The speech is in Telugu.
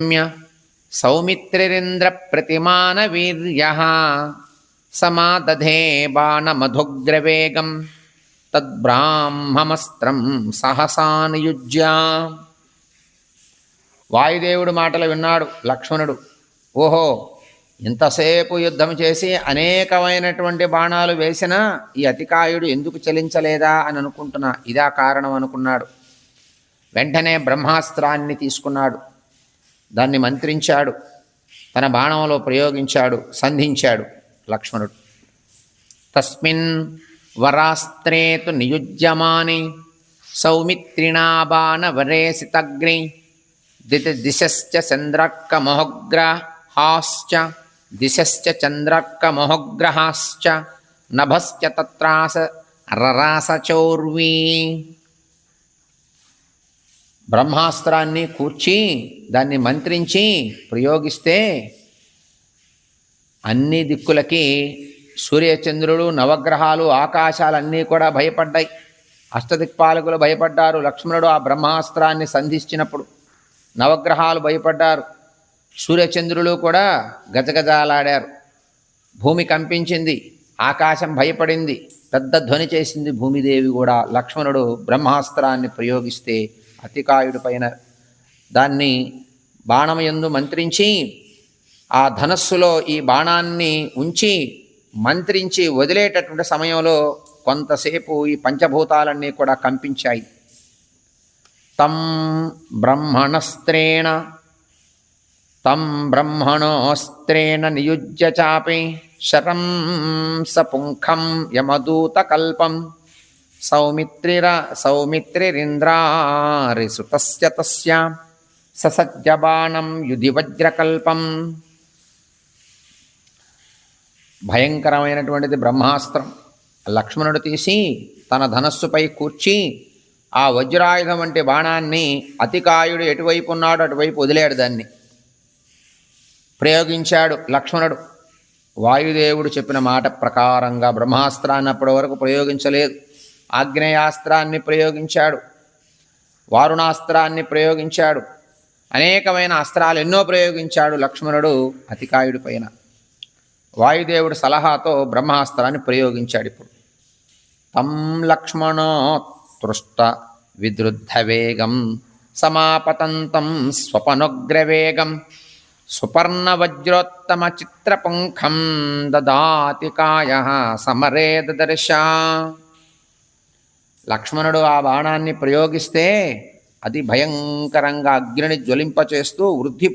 రమ్య సౌమిత్రిరింద్రప్రతిమానవీర్య బాణ బాణమధుగ్రవేగం తద్బ్రాహ్మమస్త్రం సహసానుయుజ్యా వాయుదేవుడు మాటలు విన్నాడు లక్ష్మణుడు ఓహో ఇంతసేపు యుద్ధం చేసి అనేకమైనటువంటి బాణాలు వేసినా ఈ అతికాయుడు ఎందుకు చెలించలేదా అని అనుకుంటున్నా. ఇదా కారణం అనుకున్నాడు. వెంటనే బ్రహ్మాస్త్రాన్ని తీసుకున్నాడు. దాన్ని మంత్రించాడు. తన బాణంలో ప్రయోగించాడు సంధించాడు లక్ష్మణుడు. తస్మిన్ వరాస్త్రే తు నియుజ్యమాని సౌమిత్రిణా బాణవరేసితగ్ని దిశశ్చ చంద్రక్క దిశశ్చ చంద్రక్క మహోగ్రహాశ్చ నభశ్చ తత్రాస రరాసచౌర్వీ బ్రహ్మాస్త్రాన్ని కూర్చి దాన్ని మంత్రించి ప్రయోగిస్తే అన్ని దిక్కులకి సూర్యచంద్రుడు నవగ్రహాలు ఆకాశాలన్నీ కూడా భయపడ్డాయి. అష్టదిక్పాలకులు భయపడ్డారు. లక్ష్మణుడు ఆ బ్రహ్మాస్త్రాన్ని సంధించినప్పుడు నవగ్రహాలు భయపడ్డారు. సూర్యచంద్రులు కూడా గజగజాలాడారు. భూమి కంపించింది ఆకాశం భయపడింది పెద్ద ధ్వని చేసింది భూమిదేవి కూడా. లక్ష్మణుడు బ్రహ్మాస్త్రాన్ని ప్రయోగిస్తే అతికాయుడి పైన దాన్ని బాణమయందు మంత్రించి ఆ ధనస్సులో ఈ బాణాన్ని ఉంచి మంత్రించి వదిలేటటువంటి సమయంలో కొంతసేపు ఈ పంచభూతాలన్నీ కూడా కంపించాయి. తం బ్రహ్మణస్త్రేణ తం బ్రహ్మణోస్త్రేణ నియుజ్య చాపి శరం సపుంఖం యమదూతకల్పం సౌమిత్రిర సౌమిత్రిరింద్రారిసుతస్య తస్య ససజ్జబాణం యుధి వజ్రకల్పం భయంకరమైనటువంటిది బ్రహ్మాస్త్రం. లక్ష్మణుడు తీసి తన ధనస్సుపై కూర్చి ఆ వజ్రాయుధం వంటి బాణాన్ని అతికాయుడు ఎటువైపు ఉన్నాడు అటువైపు వదిలాడు దాన్ని. ప్రయోగించాడు లక్ష్మణుడు. వాయుదేవుడు చెప్పిన మాట ప్రకారంగా బ్రహ్మాస్త్రాన్ని అప్పటి వరకు ప్రయోగించలేదు. ఆగ్నేయాస్త్రాన్ని ప్రయోగించాడు. వారుణాస్త్రాన్ని ప్రయోగించాడు. అనేకమైన అస్త్రాలు ఎన్నో ప్రయోగించాడు లక్ష్మణుడు అతికాయుడి పైన. వాయుదేవుడి సలహాతో బ్రహ్మాస్త్రాన్ని ప్రయోగించాడు ఇప్పుడు. తం లక్ష్మణోత్పృష్ట విదృద్ధ వేగం సమాపతంతం స్వపనుగ్రవేగం సుపర్ణవజ్రోత్తమ చిత్రపుంఖం దదాతి కాయ సమరే దదర్శ లక్ష్మణుడు ఆ బాణాన్ని ప్రయోగిస్తే అతి భయంకరంగా అగ్నిని జ్వలింపచేస్తూ వృద్ధి